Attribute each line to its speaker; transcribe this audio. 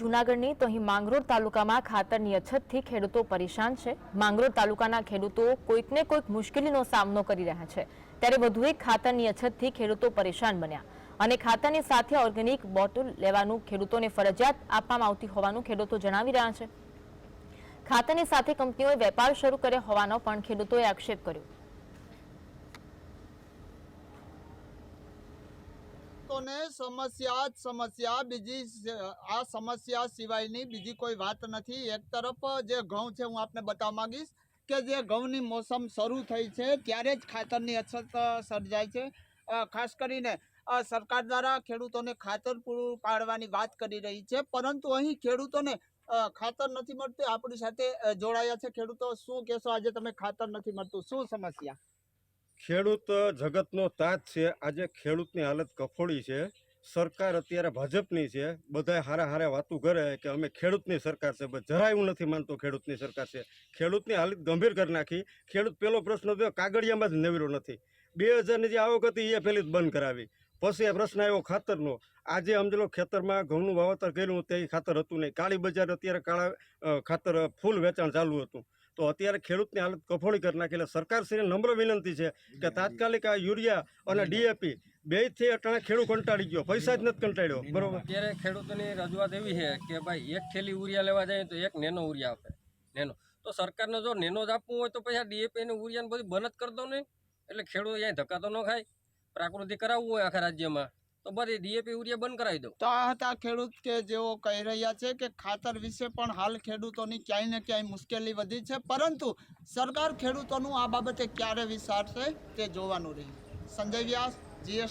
Speaker 1: જૂનાગઢની તો અહીં માંગરોળ તાલુકામાં ખાતરની અછતથી ખેડૂતો પરેશાન છે. માંગરોળ તાલુકાના ખેડૂતો કોઈકને કોઈક મુશ્કેલીનો સામનો કરી રહ્યા છે. ત્યારે વધુ એક ખાતરની અછતથી ખેડૂતો પરેશાન બન્યા. અને ખાતરની સાથે ઓર્ગેનિક બોટલ લેવાનું ખેડૂતોને ફરજિયાત આપવામાં આવતી હોવાનું ખેડૂતો જણાવી રહ્યા છે. ખાતરની સાથે કંપનીઓએ વેપાર શરૂ કર્યો હોવાનો પણ ખેડૂતોએ આક્ષેપ કર્યો.
Speaker 2: ખેડૂતોને સમસ્યા જ સમસ્યા. બીજી આ સમસ્યા સિવાયની બીજી કોઈ વાત નથી. એક તરફ જે ઘઉં છે હું આપને બતાવવા માગીશ કે જે ઘઉંની મોસમ શરૂ થઈ છે ત્યારે જ ખાતરની અછત સર્જાય છે. ખાસ કરીને સરકાર દ્વારા ખેડૂતોને ખાતર પૂરું પાડવાની વાત કરી રહી છે. પરંતુ અહીં ખેડૂતોને ખાતર નથી મળતું. આપણી સાથે જોડાયા છે ખેડૂતો. શું કહેશો? આજે તમે ખાતર નથી મળતું. શું સમસ્યા?
Speaker 3: ખેડૂત જગતનો તાજ છે. આજે ખેડૂતની હાલત કફોડી છે. સરકાર અત્યારે ભાજપની છે. બધાય હારા હારે વાતું કરે કે અમે ખેડૂતની સરકાર છે. જરા હું નથી માનતો ખેડૂતની સરકાર છે. ખેડૂતની હાલત ગંભીર કરી નાખી. ખેડૂત પેલો પ્રશ્ન થયો કાગળિયામાં જ નેવરો નથી. બે હજારની જે આવક હતી એ પહેલી જ બંધ કરાવી. પછી આ પ્રશ્ન આવ્યો ખાતરનો. આજે સમજી લો ખેતરમાં ઘઉંનું વાવતર કર્યું તે ખાતર હતું નહીં. કાળી બજાર અત્યારે કાળા ખાતર ફૂલ વેચાણ ચાલુ હતું. તો અત્યારે ખેડૂતની હાલત કફોળી કરી નાખી એટલે સરકારશ્રીને નમ્ર વિનંતી છે કે તાત્કાલિક આ યુરિયા અને ડીએપી બેથી અટાણે ખેડૂત કંટાળી ગયો. પૈસા જ નથી કંટાળ્યો. બરોબર?
Speaker 4: અત્યારે ખેડૂતોની રજૂઆત એવી છે કે ભાઈ એક થેલી ઉરિયા લેવા જાય તો એક નેનો ઉરિયા આપે. નેનો. તો સરકારને જો નેનો જ આપવું હોય તો પછી આ ડીએપી ને ઉરિયાને બધું બંધ જ કરી દો ને. એટલે ખેડૂત અહીંયા ધક્કા તો ન ખાય. પ્રાકૃતિક કરાવવું હોય આખા રાજ્યમાં. તો બધી ડીએપી યુરિયા બંધ કરાવી દો
Speaker 2: તો આ હતા ખેડૂત કે જેઓ કહી રહ્યા છે કે ખાતર વિશે પણ હાલ ખેડૂતોની ક્યાંય ને ક્યાંય મુશ્કેલી વધી છે, પરંતુ સરકાર ખેડૂતોનું આ બાબતે ક્યારે વિચારશે તે જોવાનું રહ્યું. સંજય વ્યાસ, જીએસ